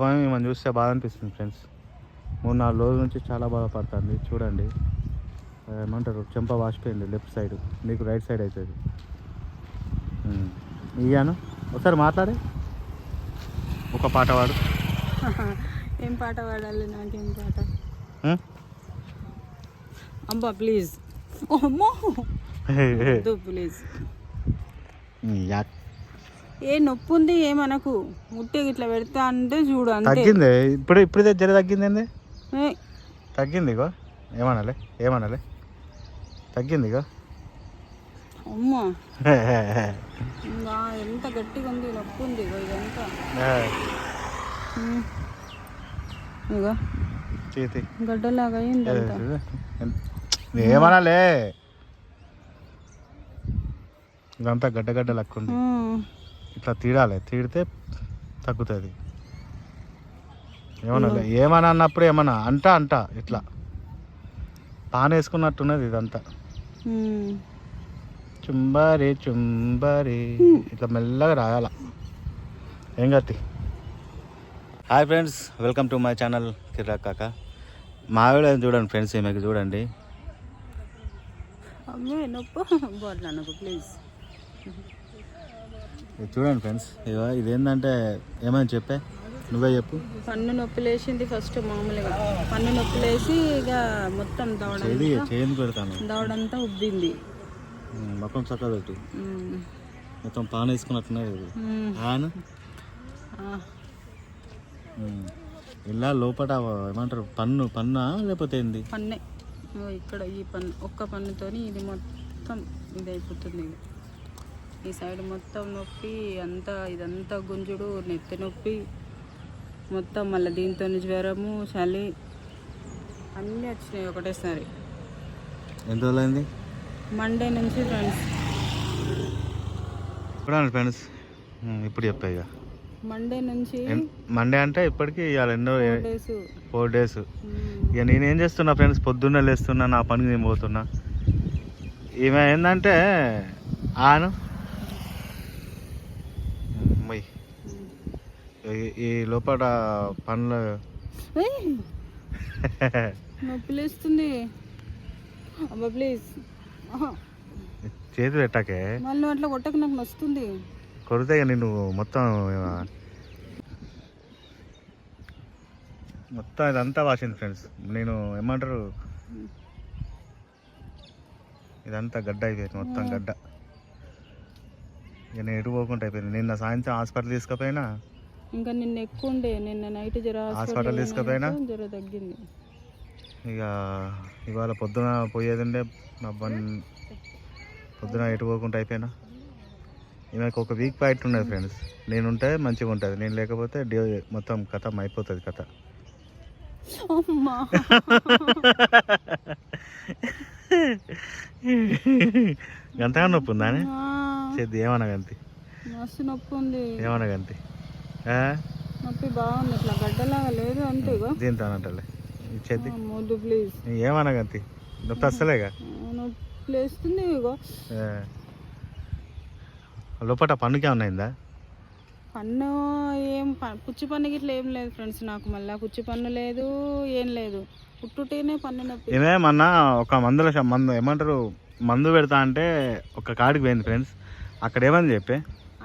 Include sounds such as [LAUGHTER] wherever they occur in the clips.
స్వామి మనం చూస్తే బాధ అనిపిస్తుంది ఫ్రెండ్స్ మూడు నాలుగు రోజుల నుంచి చాలా బాధపడుతుంది. చూడండి. ఏమంటారు? చెంప వాసిపోయింది లెఫ్ట్ సైడ్ నీకు రైట్ సైడ్ అవుతుంది. ఇయ్యాను. ఒకసారి మాట్లాడే. ఒక పాట పాడు. [LAUGHS] ఏం పాట పాడాలి? నాకేం పాట? అబ్బా ప్లీజ్ అమ్మో. [LAUGHS] Please yeah. ఏ నొప్పి ఉంది ఏమనకు. ముట్టి ఇట్లా పెడతా అంటే చూడు అంతే. తగ్గింది? ఇప్పుడు ఇప్పుడే జర తగ్గింది తగ్గింది ఇగో. ఏమనాలి? ఏమనాలి? తగ్గింది ఇగో. అమ్మా. ఎంత గట్టిగా ఉంది నొప్పి ఉంది ఇగో ఇదంతా. ఇగో. చేతి. గడ్డలాగా అయింది ఏమనాలే? ఇదంతా గడ్డ గడ్డ లక్కుంది. ఇట్లా తీడాలి తీడితే తగ్గుతుంది. ఏమనాలి ఏమన్నా అన్నప్పుడు ఏమన్నా అంట అంట ఇట్లా. పాన్ వేసుకున్నట్టున్నది ఇదంతా. చుంబారి చుంబారి ఇట్లా మెల్లగా రాయాల. ఏం గట్టి hi friends welcome to my channel Kiraak Kaka. మా ఆవిడ చూడండి ఫ్రెండ్స్ ఈమెకి చూడండి. నొప్పి [LAUGHS] ప్లీజ్. చూడండి ఫ్రెండ్స్ ఇగో ఇదేంటంటే ఏమని చెప్పే? నువ్వే చెప్పు. పన్ను నొప్పి లేచింది ఫస్ట్ మామూలుగా. పన్ను నొప్పి లేచి ఇక మొత్తం దవడ చేయండి పెడతాను. దవడంతా ఉబ్బింది. మొత్తం చక్కగా పెట్టు. మొత్తం పాన్ వేసుకున్నట్టున్నది ఇది. ఆన్. ఇలా లోపల ఏమంటారు పన్ను పన్నా లేకపోతే ఏంది? పన్నే. ఇక్కడ ఈ పన్ను ఒక్క పన్నుతోని ఇది మొత్తం ఇది అయిపోతుంది. ఈ సైడ్ మొత్తం నొప్పి అంతా ఇదంతా గుంజుడు నెత్తి నొప్పి మొత్తం మళ్ళీ దీంతో జ్వరము చలి అన్నీ వచ్చినాయి ఒకటేసారి. ఎన్ని రోజులైంది? మండే నుంచి ఫ్రెండ్స్ చూడండి ఫ్రెండ్స్ ఇప్పుడు చెప్పా ఇక. మండే నుంచి మండే అంటే ఇప్పటికి ఇవాళ ఎన్నో డేస్ ఫోర్ డేస్ ఇక నేనేం చేస్తున్నా ఫ్రెండ్స్ పొద్దున్నే లేస్తున్నా నా పనికి నేను పోతున్నా. ఈమె ఏంటంటే ఆను మొయ్ ఈ- లోపల పనులు. నొప్పి లేస్తుంది అబ్బా ప్లీజ్ చేతి పెట్టాకే. మళ్ళీ అట్లా కొట్టక నాకు నొస్తుంది. కొడితే నేను మొత్తం మొత్తం ఇదంతా వాసింది ఫ్రెండ్స్. నేను ఏమంటారు? ఇదంతా గడ్డ అయిపోయింది మొత్తం గడ్డ. ఇక నేను ఎటు పోకుండా అయిపోయింది. నిన్న సాయంత్రం హాస్పిటల్ తీసుకుపోయినా? ఇంకా నిన్న ఎక్కువ ఉండే. నిన్న నైట్ జర హాస్పిటల్ తీసుకుపోయినా? జర తగ్గింది. ఇక ఇవాళ పొద్దున పోయేది ఉండే. బండి పొద్దున ఎటు పోకుండా అయిపోయినా? ఈమెకు ఒక వీక్ పాయింట్ ఉన్నది ఫ్రెండ్స్ నేనుంటే మంచిగా ఉంటుంది. నేను లేకపోతే డే మొత్తం కథ అయిపోతుంది కథ. అమ్మా. [LAUGHS] ఎంతగా నొప్పి ఉందా చేద్ది ఏమన్నా గంతి. మస్తు నొప్పి ఉంది. ఏమన్నా గంతి? నొప్పి బాగుంది ఇట్లా గడ్డలాగా లేదు అంతే దీంతో అనంటలే చేద్ది. మొద్దు ప్లీజ్. ఏమన్నా గంతి. నొప్పి వస్తలేగా? నొప్పి లేస్తుంది ఇగో. లోపల పన్నుకే ఉన్నాయిందా పన్ను ఏం కుచ్చి పన్ను గిట్ల ఏం లేదు ఫ్రెండ్స్ నాకు మళ్ళీ. కుచ్చి పన్ను లేదు ఏం లేదు. పుట్టుటేనే పన్ను నొప్పి. మొన్న ఒక మందుల మందు ఏమంటారు? మందు పెడతా అంటే ఒక కాడికి పోయింది ఫ్రెండ్స్. అక్కడ ఏమని చెప్పే?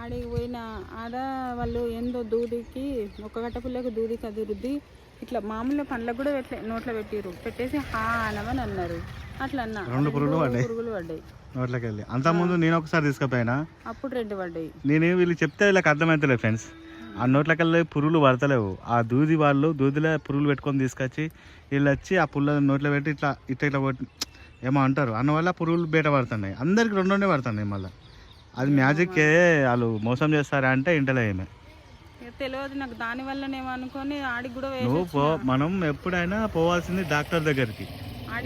ఆడికి పోయిన ఆడ వాళ్ళు ఏందో దూదికి ఒక గట్ట పుల్లకు దూదికి అది రుద్ది ఇట్లా మామూలుగా పండ్లకు కూడా పెట్టలే నోట్లో పెట్టిరు పెట్టేసి హా అనమని అన్నారు. అట్లా అన్న. రెండు పురుగులు పడ్డాయి. పురుగులు పడ్డాయి. నోట్లోకి వెళ్ళి అంతకుముందు నేను ఒకసారి తీసుకుపోయినా. అప్పుడు రెండు పడ్డాయి. నేను వీళ్ళు చెప్తే వీళ్ళకి అర్థమవుతలేదు ఫ్రెండ్స్. ఆ నోట్లోకి వెళ్ళి పురుగులు పడతలేవు. ఆ దూది వాళ్ళు దూదిలో పురుగులు పెట్టుకొని తీసుకొచ్చి వీళ్ళు వచ్చి ఆ పుల్ల నోట్లో పెట్టి ఇట్లా ఇట్లా ఇట్లా ఏమో అంటారు. అందువల్ల పురుగులు బయట పడుతున్నాయి. అందరికి రెండు రెండే పడుతున్నాయి మళ్ళీ. అది మ్యాజిక్కే వాళ్ళు మోసం చేస్తారా అంటే ఇంటలే ఏమే తెలియదు నాకు. దాని వల్లనేమో అనుకొని ఆడికి కూడా నువ్వు పో మనం ఎప్పుడైనా పోవాల్సింది డాక్టర్ దగ్గరికి.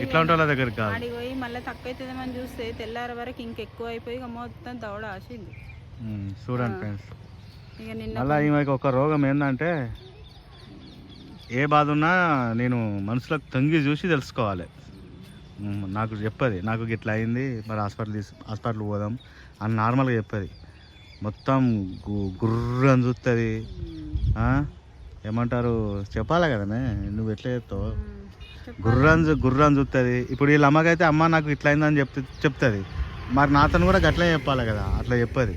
ఇట్లా వాళ్ళ దగ్గరికి కాదు. ఆడికి పోయి మళ్ళీ తక్కువ అవుతుందేమని చూస్తే తెల్లారి వరకు ఇంకెక్కువ అయిపోయి ఇక మొత్తం దవడ ఆసింది. ఉమ్, చూడండి ఫ్రెండ్స్. ఇక నిన్న మళ్ళీ ఈమెకి ఒక రోగం ఏంటంటే ఏ బాధ ఉన్నా నేను మనసులోకి తొంగి చూసి తెలుసుకోవాలి. నాకు చెప్పది. నాకు ఇట్లా అయింది. మరి హాస్పిటల్ తీసు హాస్పిటల్ పోదాం అని నార్మల్గా చెప్పది. మొత్తం గు- గుర్రు చూస్తుంది ఏమంటారు? చెప్పాలి కదనే నువ్వు ఎట్లా చెప్తావు. గుర్రం గుర్రం చూస్తుంది ఇప్పుడు వీళ్ళ అమ్మకైతే అమ్మ నాకు ఇట్లా అయిందని చెప్తే చెప్తుంది. మరి నాతను కూడా గట్లే చెప్పాలి కదా. అట్లా చెప్పది.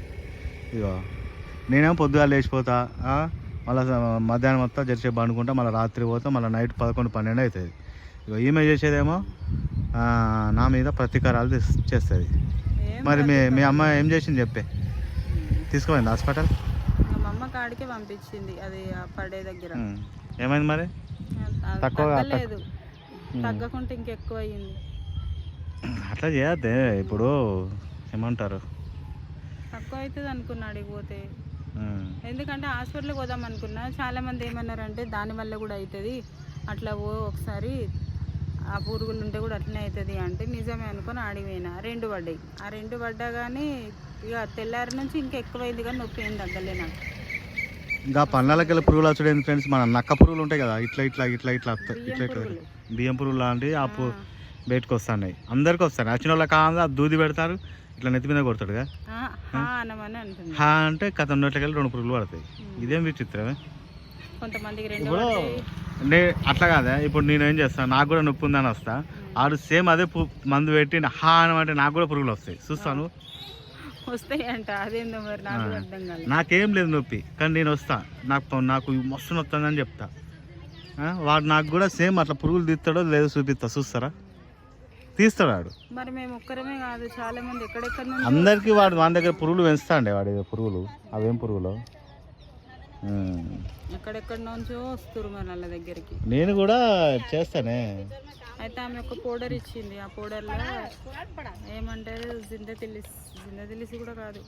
ఇగో నేనేమో పొద్దుగా లేచిపోతా మళ్ళా మధ్యాహ్నం మొత్తం జరిసేపు అనుకుంటా మళ్ళీ రాత్రి పోతా మళ్ళీ నైట్ పదకొండు పన్నెండు అవుతుంది. ఇగో ఈమె చేసేదేమో నా మీద ప్రతీకారాలు చేస్తుంది. మరి మీ. మీ అమ్మ ఏం చేసింది చెప్పే? తీసుకుపోయింది హాస్పిటల్? మా అమ్మ కాడికే పంపించింది అది పడే దగ్గర. ఏమైంది మరి? తగ్గలేదు. ఉమ్. తగ్గకుంటే ఇంకెక్కువ అయ్యింది అట్లా చేయద్దే ఇప్పుడు ఏమంటారు? తక్కువ అవుతుంది అనుకున్నా ఉమ్. ఎందుకంటే హాస్పిటల్కి పోదాం అనుకున్నా చాలా మంది ఏమన్నారంటే దాని వల్ల కూడా అవుతుంది అట్లా ఓ ఒకసారి ఆ పురుగులు ఉంటే కూడా అట్లనే అవుతుంది అంటే నిజమే అనుకొని ఆడిపోయినా రెండు పడ్డాయి. ఆ రెండు పడ్డా కానీ ఇక తెల్లారి నుంచి ఇంకా ఎక్కువైంది కానీ నొప్పి ఏం తగ్గలే నాకు. ఇంకా పళ్ళకెళ్ళి పురుగులు వచ్చాడు ఫ్రెండ్స్? మన నక్క పురుగులు ఉంటాయి కదా ఇట్లా ఇట్లా ఇట్లా ఇట్లా వస్తాయి. ఇట్లా ఇట్లా పురుగులు. బియ్యం పురుగులు లాంటి ఆ పు ఆ. బయటకు వస్తున్నాయి. అందరికి వస్తాయి. వచ్చిన వాళ్ళకి కాదు ఆ దూది పెడతారు ఇట్లా నెత్తి మీద కొడతాడుగా ఆ, హా అంటే కథ ఉన్నట్లకెళ్ళి రెండు పురుగులు పడతాయి. ఇదేం విచిత్రమే? కొంతమందికి రెండు నే అట్లా కాదా. ఇప్పుడు నేను ఏం చేస్తాను నాకు కూడా నొప్పి ఉందని వస్తా. ఆడు సేమ్ అదే మందు పెట్టి హా అనమంటే నాకు కూడా పురుగులు వస్తాయి. చూస్తాను వస్తాయి అంట అదేందో మరి నాకు అర్థం నాకేం లేదు నొప్పి. కానీ నేను వస్తా. నాకు నాకు మస్తు నొస్తుందని చెప్తా. వాడు నాకు కూడా సేమ్ అట్లా పురుగులు తీస్తాడో లేదో చూపిస్తా. చూస్తారా? తీస్తాడు వాడు మరి మేము ఒక్కరమే కాదు చాలా మంది ఎక్కడెక్కడ నుంచి అందరికీ వాడు మన దగ్గర పురుగులు పెంచుతా అండి వాడి పురుగులు. అవేం పురుగులు. ఎక్కడెక్కడ నుంచో వస్తారు మరి వాళ్ళ దగ్గరికి. నేను కూడా చేస్తానే. అయితే ఆమె ఒక పౌడర్ ఇచ్చింది. ఆ పౌడర్లో ఏమంటారు జింద తెలిసి జింద తెలిసి కూడా కాదు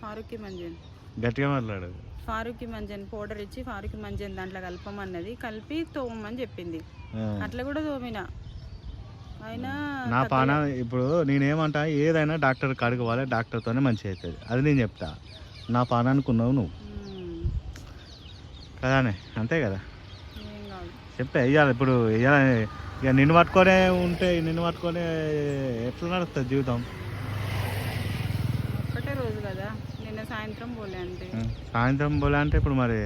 ఫారూకి మంజన్. గట్టిగా మాట్లాడు. ఫారూకి మంజన్ పౌడర్ ఇచ్చి ఫారూకి మంజన్ దాంట్లో కలపమన్నది. కలిపి తోమని చెప్పింది. అట్లా కూడా తోమిన. అయినా నా పాన ఇప్పుడు నేనేమంటా ఏదైనా డాక్టర్ కాడికి పోవాలి డాక్టర్తోనే మంచిగా అవుతుంది అది నేను చెప్తా. నా పానానికి ఉన్నావు నువ్వు. కదానే? అంతే కదా? చెప్తే వెయ్యాలి ఇప్పుడు వెయ్యాలి ఇక నిన్ను పట్టుకొనే ఉంటే నిన్ను పట్టుకొనే ఎట్లా నడుస్తుంది జీవితం? రోజు కదా? నిన్న సాయంత్రం పోలే ఉం. సాయంత్రం పోలే అంటే ఇప్పుడు మరి.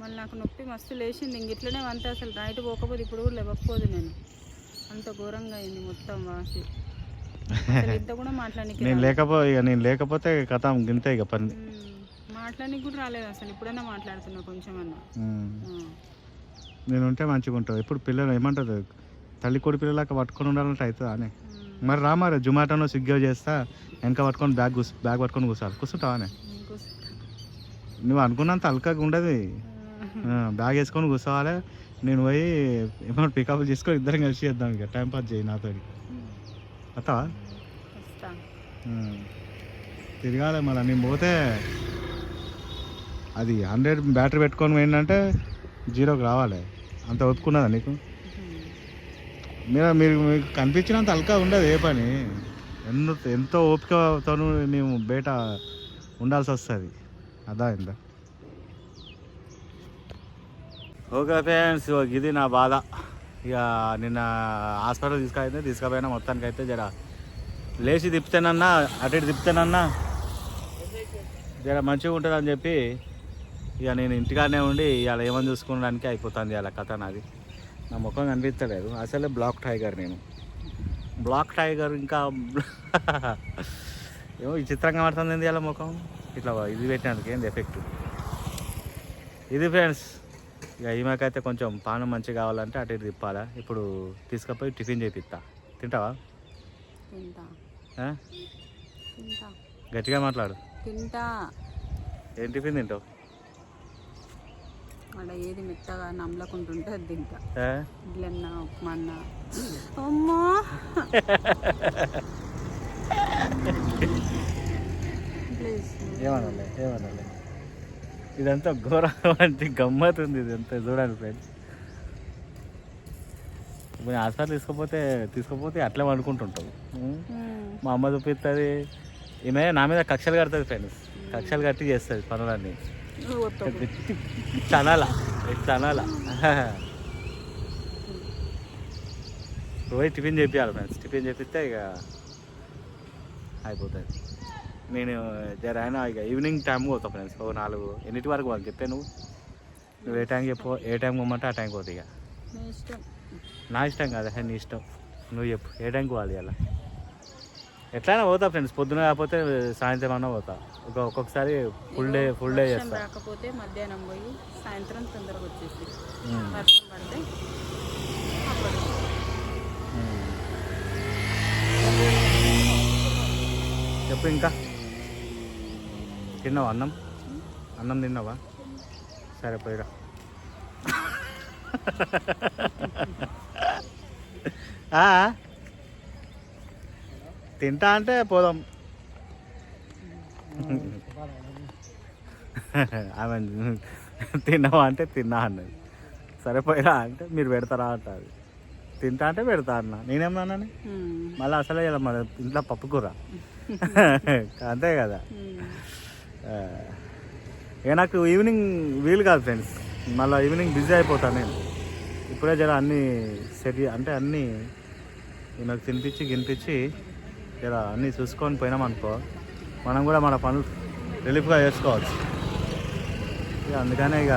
మళ్ళీ నాకు నొప్పి మస్తు లేచింది. ఇంక ఇట్లనే వంట అసలు నైట్ పోకపోతే ఇప్పుడు కూడా లేవకపోదు నేను. అంత ఘోరంగా అయింది మొత్తం వాసి. కూడా నేను లేకపో ఇక నేను లేకపోతే కథ గింతే ఇక పని. కూడా రాలేదు అసలు. మాట్లాడుతున్నా కొంచెం అన్నా. నేను ఉంటే మంచిగా ఉంటావు. ఇప్పుడు పిల్లలు ఏమంటారు? తల్లి కొడి పిల్లలకి పట్టుకొని ఉండాలంటే అవుతుందా అని. మరి రా మరి జొమాటోలో స్విగ్గీ చేస్తా వెనక పట్టుకొని బ్యాగ్ కూస్ బ్యాగ్ పట్టుకొని కూర్చోాలి కూర్చుంటావానే నువ్వు అనుకున్నంత అల్కగా ఉండదు. బ్యాగ్ వేసుకొని కూర్చోవాలి. నేను పోయి ఏమన్నా పికప్ చేసుకొని ఇద్దరం కలిసి చేద్దాం ఇక. టైం పాస్ చేయి నాతో వస్తా. తిరగాలి మళ్ళీ. నేను పోతే అది హండ్రెడ్ బ్యాటరీ పెట్టుకొని పోయిందంటే జీరోకి రావాలి. అంత ఒప్పుకున్నదా నీకు? మీరు మీరు మీకు కనిపించినంత అల్కా ఉండదు ఏ పని. ఎన్నో ఎంతో ఓపికతోనూ మేము బయట ఉండాల్సి వస్తుంది. అదా ఇంత ఓకే ఫ్రెండ్స్ ఇది నా బాధ. ఇక నిన్న హాస్పిటల్ తీసుకెళ్తే తీసుకుపోయినా మొత్తానికి అయితే జర లేచి తిప్పితేనన్నా అటు ఇటు జర మంచిగా ఉంటుంది అని చెప్పి ఇక నేను ఇంటికాడనే ఉండి ఇవాళ ఏమని చూసుకోవడానికి అయిపోతుంది ఇవాళ కథ నాది. నా ముఖం కనిపించలేదు అసలే బ్లాక్ టైగర్ నేను. బ్లాక్ టైగర్ ఇంకా [LAUGHS] ఏమో విచిత్రంగా పడుతుంది ఏంది ఇలా ముఖం? ఇట్లా ఇది పెట్టినందుకు ఏంది ఎఫెక్ట్ ఇది ఫ్రెండ్స్ ఇక ఈమెకైతే కొంచెం పానం మంచిగా కావాలంటే అటు ఇటు తిప్పాలా? ఇప్పుడు తీసుకుపోయి టిఫిన్ చేపిస్తా తింటావా? గట్టిగా మాట్లాడు. తింటా. ఏం టిఫిన్ తింటావు? అక్కడ ఏది మెత్తగా నమ్మలకుంటుంటే అది తింటా? ఇడ్లన్నా ఉప్మా అన్నా [LAUGHS] అమ్మా! ప్లీజ్. ఏమనాలి ఏమనాలి? ఇదంతా ఘోరం అంటే గమ్మత్ ఉంది ఇదంతా చూడండి ఫ్రెండ్స్. ఇప్పుడు హాస్పిటల్ తీసుకపోతే తీసుకపోతే అట్లే అనుకుంటుంటావు మా అమ్మ చూపిస్తుంది ఈమె నా మీద కక్షలు కడుతుంది ఫ్రెండ్స్. కక్షలు కట్టి చేస్తుంది పనులన్నీ. చనాలా చనాలా. పోయి టిఫిన్ చేపియాలి ఫ్రెండ్స్. టిఫిన్ చేపిస్తే ఇక అయిపోతుంది. నేను జర అయినా ఇక ఈవినింగ్ టైం పోతా ఫ్రెండ్స్ ఓ నాలుగు ఎన్నిటి వరకు వాళ్ళు చెప్పే నువ్వు? నువ్వు ఏ టైంకి చెప్పు ఏ టైం పోమంటే ఆ టైంకి పోతా ఇక. నీ ఇష్టం. నా ఇష్టం కాదు నీ ఇష్టం. నువ్వు చెప్పు ఏ టైంకి పోవాలి అలా ఎట్లయినా పోతా ఫ్రెండ్స్ పొద్దున కాకపోతే సాయంత్రం అన్నా పోతా ఒక ఒక్కొక్కసారి ఫుల్ డే ఫుల్ డే చేస్తా రాకపోతే మధ్యాహ్నం పోయి సాయంత్రం తొందరగా వచ్చేసి. వర్షం పడితే. చెప్పు ఇంకా తిన్నావా అన్నం అన్నం తిన్నావా సరే పోయిరా [LAUGHS] ఆ? తింటా అంటే పోదాం. ఆమె తిన్నావా అంటే తిన్నా అన్నది. సరే పోయిరా అంటే మీరు పెడతారా అంటారు తింటా అంటే పెడతా అన్న. నేనేమన్నాను? ఉమ్. మళ్ళీ అసలే ఇలా మన ఇంట్లో పప్పు కూర. అంతే కదా. ఇక నాకు ఈవినింగ్ వీలు కాదు ఫ్రెండ్స్. మళ్ళీ ఈవినింగ్ బిజీ అయిపోతాను నేను. ఇప్పుడే జర అన్నీ సెట్ అంటే అన్నీ నాకు తినిపించి గినిపించి జర అన్నీ చూసుకొని పోయినాం అనుకో మనం కూడా మన పనులు రిలీఫ్గా చేసుకోవచ్చు. ఇక అందుకనే ఇక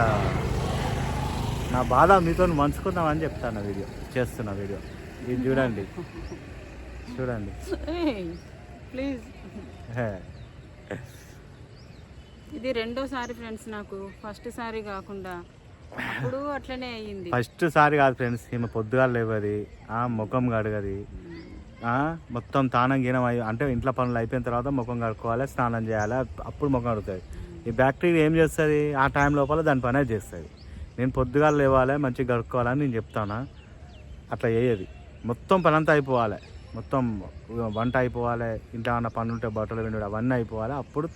నా బాధ మీతో పంచుకుందామని చెప్తాను వీడియో చేస్తున్న వీడియో. ఇది చూడండి. చూడండి. ప్లీజ్. ఇది రెండోసారి ఫ్రెండ్స్ నాకు ఫస్ట్ సారి కాకుండా అప్పుడు అట్లనే అయ్యింది. ఫస్ట్ సారి కాదు ఫ్రెండ్స్ ఈమె పొద్దుగా లేవది ఆ ముఖం కడగది మొత్తం తానం గీనం అయి అంటే ఇంట్లో పనులు అయిపోయిన తర్వాత ముఖం కడుక్కోవాలి స్నానం చేయాలి అప్పుడు ముఖం కడుగుతుంది ఈ బ్యాక్టీరియా ఏం చేస్తుంది? ఆ టైం లోపల దాని పనే చేస్తుంది. నేను పొద్దుగా లేవాలి మంచిగా కడుక్కోవాలని నేను చెప్తాను? అట్లా చేయదు. మొత్తం పని అంతా అయిపోవాలి. మొత్తం వంట అయిపోవాలి ఇంట్లో ఉన్న పని ఉంటే బట్టలు విండు అవన్నీ అయిపోవాలి. అప్పుడు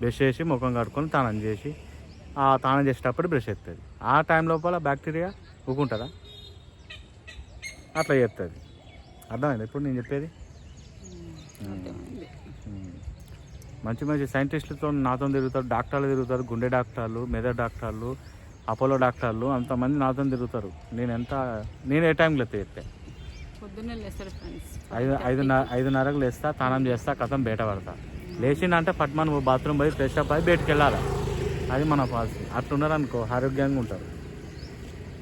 బ్రష్ చేసి ముఖం కడుక్కొని తానం చేసి ఆ తానం చేసేటప్పుడు బ్రష్ ఎత్తుంది. ఆ టైం లోపల బ్యాక్టీరియా ఊకుంటుందా? అట్లా చేస్తుంది అర్థమైంది? ఇప్పుడు నేను చెప్పేది. మంచి మంచి సైంటిస్టులతో నాతో తిరుగుతారు డాక్టర్లు తిరుగుతారు గుండె డాక్టర్లు మెదడు డాక్టర్లు అపోలో డాక్టర్లు అంతమంది నాతో తిరుగుతారు. నేను ఎంత నేను ఏ టైంలో పొద్దున్నే లేస్తారు ఫ్రెండ్స్ ఐదు ఐదున్నర ఐదున్నరకు లేస్తా స్నానం చేస్తా కథం బయట పడతా. లేచిందంటే పట్మన్ బాత్రూమ్ పోయి ఫ్రెష్ అప్ అయి బయటికి వెళ్ళాలి? అది మన పాలసీ. అట్లున్నారనుకో ఆరోగ్యంగా ఉంటారు.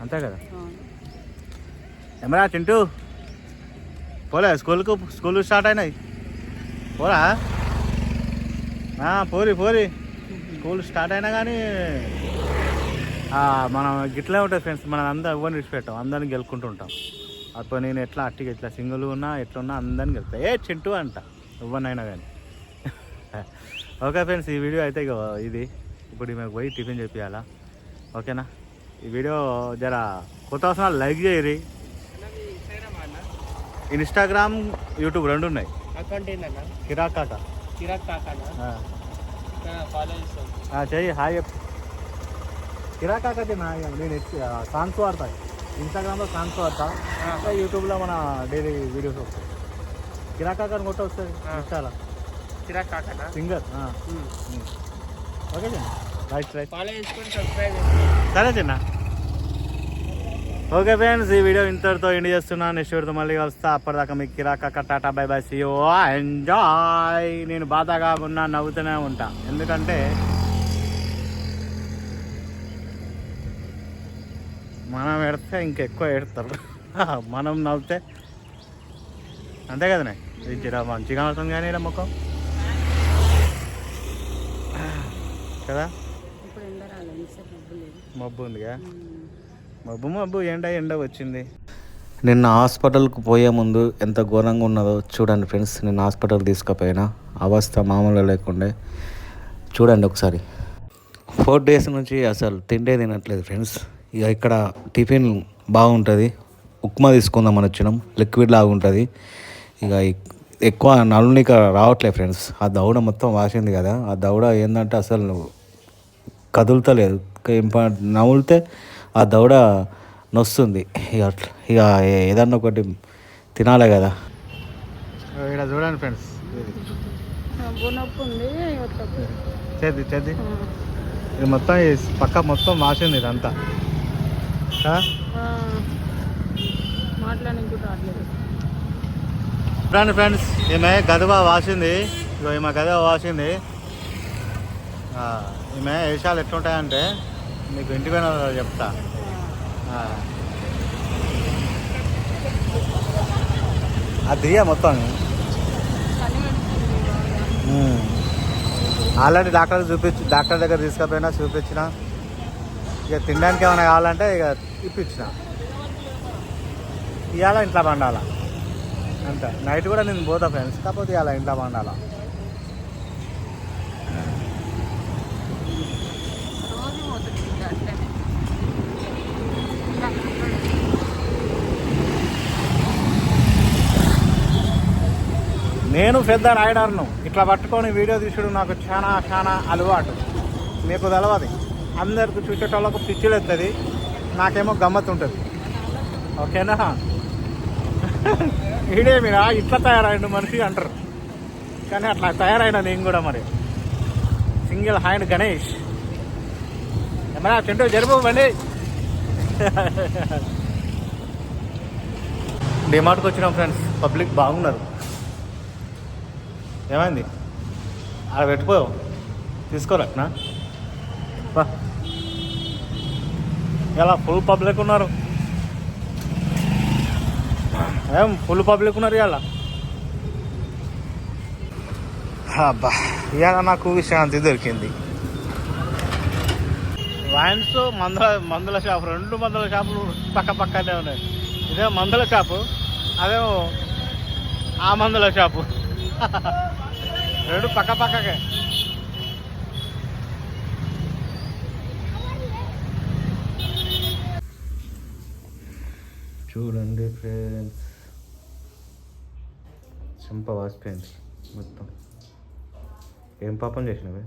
అంతే కదా. ఏమరా చింటూ? పోలే స్కూల్కు స్కూల్ స్టార్ట్ అయినాయి. పోరా. పోరి పోరి. స్కూల్ స్టార్ట్ అయినా కానీ మనం గిట్లే ఉంటుంది ఫ్రెండ్స్. మనం అందరం ఎవరిని విడిచిపెట్టాం అందరిని గెలుకుంటూ ఉంటాం. అప్పుడు నేను ఎట్లా అట్టిగా ఎట్లా సింగిల్ ఉన్నా ఎట్లా ఉన్నా అందరిని గెలుతా ఏ చింటూ అంట ఎవరినైనా కానీ ఓకే ఫ్రెండ్స్ ఈ వీడియో అయితే ఇది. ఇప్పుడు మేము పోయి టిఫిన్ చెప్పియాలా ఓకేనా? ఈ వీడియో జర కొత్త అవసరం లైక్ చేయరి. ఇన్స్టాగ్రామ్ యూట్యూబ్ రెండు ఉన్నాయి. అకౌంట్ ఏందన్నా కిరాక్ కాక. కిరాక్ కాకానా. ఫాలో చేస్తాం. చెయ్యి హాయ్ చెప్పు. కిరాక్ కాక నా నేను సాంగ్స్ వాడతా. ఇన్స్టాగ్రామ్లో సాంగ్స్ వాడతా. యూట్యూబ్లో మన డైలీ వీడియోస్ వస్తాయి. కిరాక్ కాక అని కొట్ట వస్తుంది. ఇన్స్టాలో. కిరాక్ కాకానా? సింగర్ ఓకే చిన్న రైట్ రైట్. ఫాలో చేసుకొని సబ్స్క్రైబ్ సరే చిన్న ఓకే ఫ్రెండ్స్ ఈ వీడియో ఇంతటితో ఎండ్ చేస్తున్నా నెక్స్ట్ వీడియోతో మళ్ళీ కలుస్తా. అప్పటిదాకా మీకు కిరాక Tata bye bye see enjoy నేను బాధగా ఉన్నా నవ్వుతూనే ఉంటా. ఎందుకంటే మనం ఎడితే ఇంకెక్కువ ఎడతారు [LAUGHS] మనం నవ్వుతే అంతే కదనే? ఇది జర మంచిగా అవుతుంది కానీ ఈడ ముఖం. కదా? మబ్బు ఉందిగా. మబ్బు మబ్బు ఎండ ఎండ వచ్చింది. నిన్న హాస్పిటల్కు పోయే ముందు ఎంత ఘోరంగా ఉన్నదో చూడండి ఫ్రెండ్స్ నిన్న హాస్పిటల్ తీసుకుపోయినా. అవస్థ మామూలుగా లేకుండే. చూడండి ఒకసారి. ఫోర్ డేస్ నుంచి అసలు తిండే తినట్లేదు ఫ్రెండ్స్. ఇక ఇక్కడ టిఫిన్ బాగుంటుంది. ఉప్మా తీసుకుందాం అని వచ్చినాం. లిక్విడ్ లాగా ఉంటుంది. ఇక ఎక్కువ నలునిక రావట్లేదు ఫ్రెండ్స్. ఆ దౌడ మొత్తం వాసింది కదా. ఆ దౌడ ఏంటంటే అసలు కదులుతలేదు. ఏం ఆ దౌడ నొస్తుంది. ఇక అట్లా ఇక ఏదన్నా ఒకటి తినాలి కదా. ఇక్కడ చూడండి ఫ్రెండ్స్. చేద్ది చేద్ది. ఇది మొత్తం ఈ పక్క మొత్తం వాసింది ఇదంతా. చూడండి ఫ్రెండ్స్ ఈమె గదువా వాసింది. ఇగో ఈమె గదే వాసింది. ఈమె వేషాలు ఎట్లుంటాయంటే మీకు ఇంటి పైన చెప్తా. ఆ. అది మొత్తం. ఆల్రెడీ డాక్టర్ చూపించి డాక్టర్ దగ్గర తీసుకుపోయినా చూపించిన ఇక తినడానికి ఏమైనా కావాలంటే ఇక ఇప్పించిన. ఇవాళ ఇంట్లో పండాల? అంతే. నైట్ కూడా నేను పోతా ఫ్రెండ్స్ కాకపోతే ఇవాళ ఇంట్లో పండాల రోజు పోతుంది ఇంకా అట్లనే నేను పెద్ద రైడర్ను ఇట్లా పట్టుకొని వీడియో తీసుడు నాకు చాలా చాలా అలవాటు. మీకు తెలవదు. అందరికి చూసేటోళ్ళకు పిచ్చిలు ఎత్తుంది. నాకేమో గమ్మత్ ఉంటుంది ఓకేనా [LAUGHS] వీడేమిరా ఇట్లా తయారైన మనిషి అంటారు. కానీ అట్లా తయారైన నేను కూడా మరి. Single hand Ganesh. ఏమన్నా చెంటూ జరుపు బండి. [LAUGHS] డిమార్ట్కి వచ్చినాం ఫ్రెండ్స్. పబ్లిక్ బాగున్నారు. ఏమైంది? అక్కడ పెట్టిపోయావు తీసుకోరట్నా బా ఇలా ఫుల్ పబ్లిక్ ఉన్నారు? ఏం ఫుల్ పబ్లిక్ ఉన్నారు ఇవాళ అబ్బా ఇవాళ నాకు విశ్రాంతి దొరికింది. వైన్స్ మందుల మందుల షాపు రెండు మందుల షాపులు పక్క పక్కనే ఉన్నాయి. ఇదే మందుల షాపు అదేమో ఆ మందుల షాపు [LAUGHS] రెండు పక్క పక్కకే. చూడండి ఫ్రెండ్స్. చెంప వాసిపోయింది మొత్తం. ఏం పాపం చేసినవే?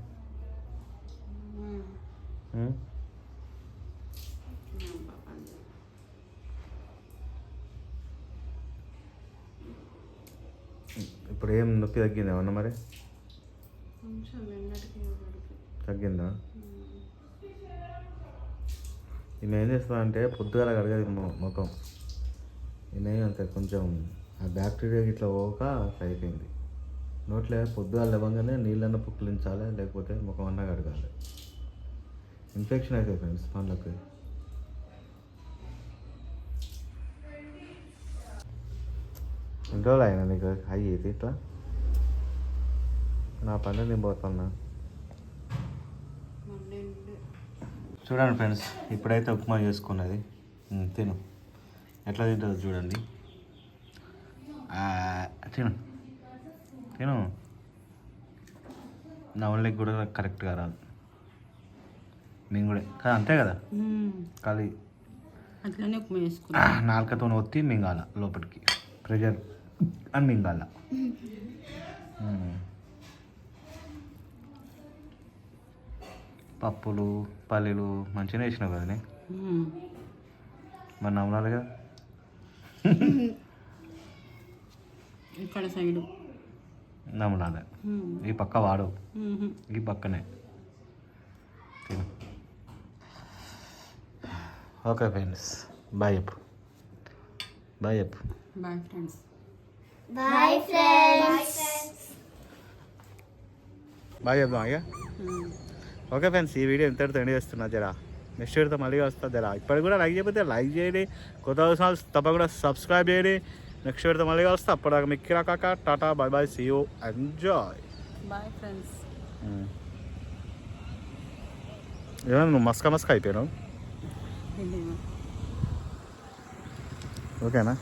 ఇప్పుడు ఏం నొప్పి తగ్గిందా ఏమన్నా మరి. తగ్గిందా? ఈమె ఏం చేస్తుందంటే పొద్దుగాల కడగదు ముఖం. ఈమె అంతే కొంచెం ఆ బ్యాక్టీరియా ఇట్లా పోక అయిపోయింది నోట్లో పొద్దుగాల లేవగానే నీళ్ళన్న పుక్కిలించాలి లేకపోతే ముఖం అన్న కడగాలి. ఇన్ఫెక్షన్ అవుతుంది ఫ్రెండ్స్ ఎన్ని రోజులు అయినా నీకు? అయ్యేది ఇట్లా? నా పని నేను పోతున్నా. చూడండి ఫ్రెండ్స్ ఇప్పుడైతే ఉప్మా చేసుకున్నది. తిను. ఎట్లా తింటుందో చూడండి. ఆ, తిను. తిను. నా వాళ్ళకి కూడా కరెక్ట్గా రాదు. మేము కూడా కదా అంతే కదా? ఖాళీ అట్లనే ఉప్మా వేసుకున్నా నాలుకతో ఒత్తి మింగాల లోపలికి. ప్రెషర్ అని మింగాల. [LAUGHS] పప్పులు పల్లీలు మంచిగా వేసినావు మ్మ్. మరి నమ్మలాలి కదా. [LAUGHS] ఇక్కడ సైడు. ఈ పక్క వాడు. ఈ పక్కనే. తిను. ఓకే ఫ్రెండ్స్ బాయ్ చెప్పు. బాయ్ చెప్పు. Bye friends. బాయ్ చెప్దాం అయ్యా. ఓకే ఫ్రెండ్స్ ఈ వీడియో ఎంతటితో ఎండ్ చేస్తున్నా జరా. నెక్స్ట్ వీడియోతో మళ్ళీ వస్తా జరా. ఇప్పటికి కూడా లైక్ చేయకపోతే లైక్ చేయండి. కొత్త అవసరాలు తప్పకుండా సబ్స్క్రైబ్ చేయండి. నెక్స్ట్ వీడియోతో మళ్ళీ వస్తా అప్పటిదాకా మిక్కిరా కాక Tata bye bye see you enjoy bye friends ఏమైనా నువ్వు మస్క మస్క అయిపోయావు ఇదేమో. ఓకేనా?